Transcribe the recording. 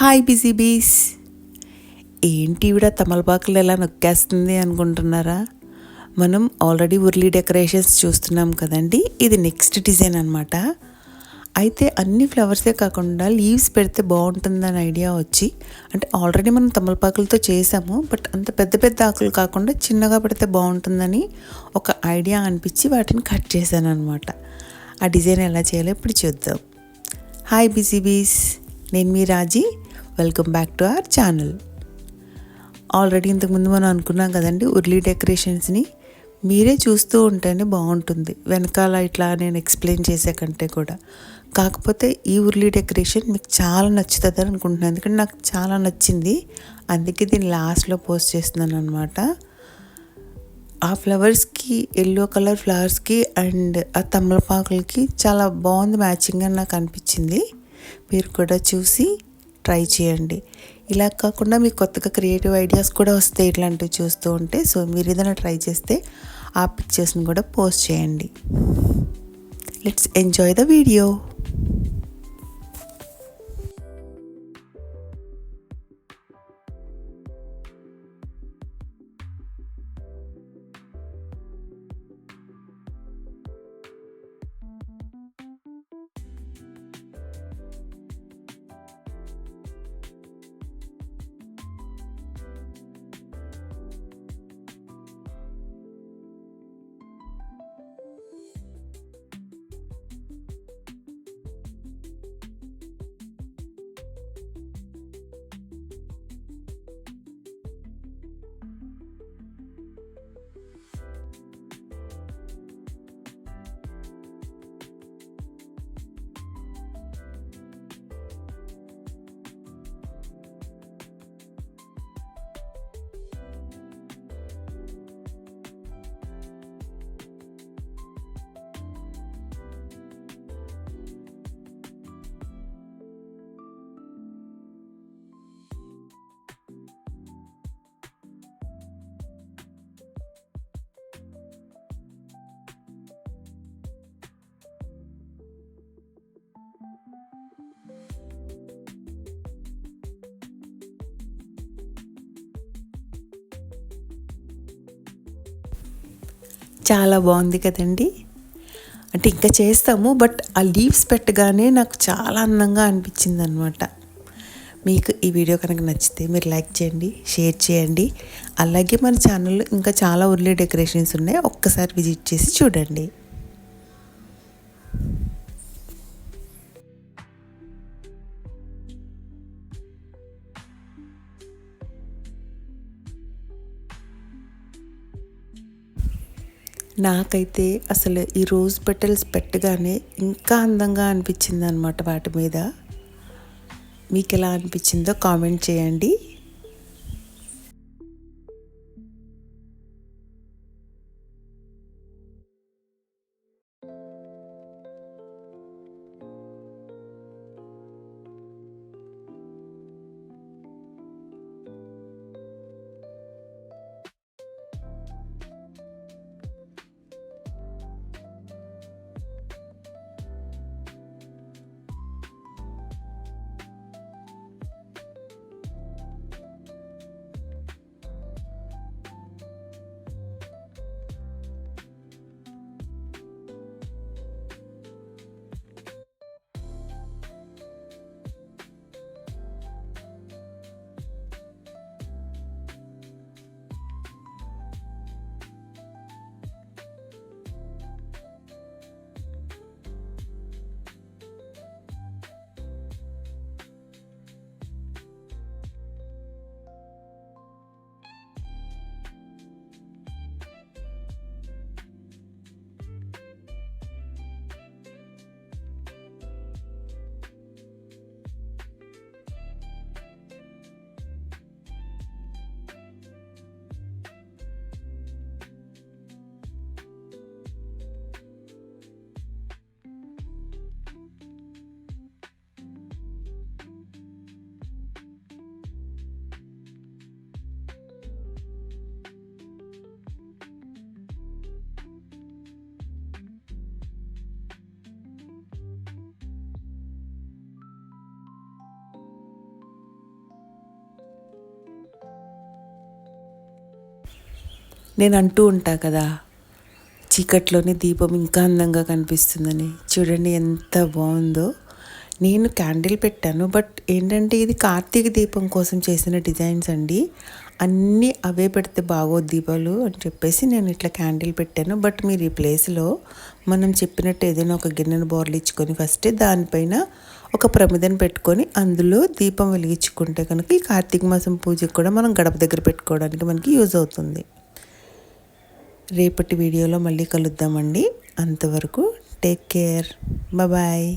Hi busy బీస్. ఏంటి ఈవిడ తమలపాకులు ఎలా నొక్కేస్తుంది అనుకుంటున్నారా? మనం ఆల్రెడీ ఉర్లీ డెకరేషన్స్ చూస్తున్నాం కదండి ఇది నెక్స్ట్ డిజైన్ అనమాట అయితే అన్ని ఫ్లవర్సే కాకుండా లీవ్స్ పెడితే బాగుంటుందని ఐడియా వచ్చి అంటే ఆల్రెడీ మనం తమలపాకులతో చేసాము బట్ అంత పెద్ద పెద్ద ఆకులు కాకుండా చిన్నగా పెడితే బాగుంటుందని ఒక ఐడియా అనిపించి వాటిని కట్ చేశాను అనమాట ఆ డిజైన్ ఎలా చేయాలో ఇప్పుడు చూద్దాం. హాయ్ బిజీ బీస్ నేను మీ Raji. Welcome back to our channel. Already ఇంతకుముందు మనం అనుకున్నాం కదండి ఉర్లీ డెకరేషన్స్ని మీరే చూస్తూ ఉంటేనే బాగుంటుంది. వెనకాల ఇట్లా నేను ఎక్స్ప్లెయిన్ చేసే కంటే కూడా. కాకపోతే ఈ ఉర్లీ డెకరేషన్ మీకు చాలా నచ్చుతుంది అనుకుంటున్నాను. ఎందుకంటే నాకు చాలా నచ్చింది. అందుకే దీన్ని లాస్ట్లో పోస్ట్ చేస్తున్నాను అనమాట ఆ ఫ్లవర్స్కి ఎల్లో కలర్ ఫ్లవర్స్కి అండ్ ఆ తమలపాకులకి చాలా బాగుంది మ్యాచింగ్ అని నాకు అనిపించింది. మీరు కూడా చూసి ట్రై చేయండి. ఇలా కాకుండా మీకు కొత్తగా క్రియేటివ్ ఐడియాస్ కూడా వస్తాయి ఇట్లాంటివి చూస్తూ ఉంటే. సో మీరు ఏదైనా ట్రై చేస్తే ఆ పిక్చర్స్ని కూడా పోస్ట్ చేయండి. Let's enjoy the video. చాలా బాగుంది కదండి. అంటే ఇంకా చేస్తాము బట్ ఆ లీవ్స్ పెట్టగానే నాకు చాలా అందంగా అనిపించింది అనమాట మీకు ఈ వీడియో కనుక నచ్చితే మీరు లైక్ చేయండి షేర్ చేయండి. అలాగే మన ఛానల్లో ఇంకా చాలా ఉర్లీ డెకరేషన్స్ ఉన్నాయి ఒక్కసారి విజిట్ చేసి చూడండి. నాకైతే అసలు ఈ రోజ్ పెటల్స్ పెట్టగానే ఇంకా అందంగా అనిపించింది అనమాట వాటి మీద. మీకు ఎలా అనిపించిందో కామెంట్ చేయండి. నేను అంటూ ఉంటా కదా చీకట్లోనే దీపం ఇంకా అందంగా కనిపిస్తుందని. చూడండి ఎంత బాగుందో. నేను క్యాండిల్ పెట్టాను బట్ ఏంటంటే ఇది కార్తీక దీపం కోసం చేసిన డిజైన్స్ అండి. అన్నీ అవే పెడితే బాగో దీపాలు అని చెప్పేసి నేను ఇట్లా క్యాండిల్ పెట్టాను. బట్ మీరు ఈ ప్లేస్లో మనం చెప్పినట్టు ఏదైనా ఒక గిన్నెను బోర్లు ఇచ్చుకొని ఫస్ట్ దానిపైన ఒక ప్రమిదను పెట్టుకొని అందులో దీపం వెలిగించుకుంటే కనుక ఈ కార్తీక మాసం పూజకు కూడా మనం గడప దగ్గర పెట్టుకోవడానికి మనకి యూజ్ అవుతుంది. రేపటి వీడియోలో మళ్ళీ కలుద్దామండి. అంతవరకు టేక్ కేర్ బాయ్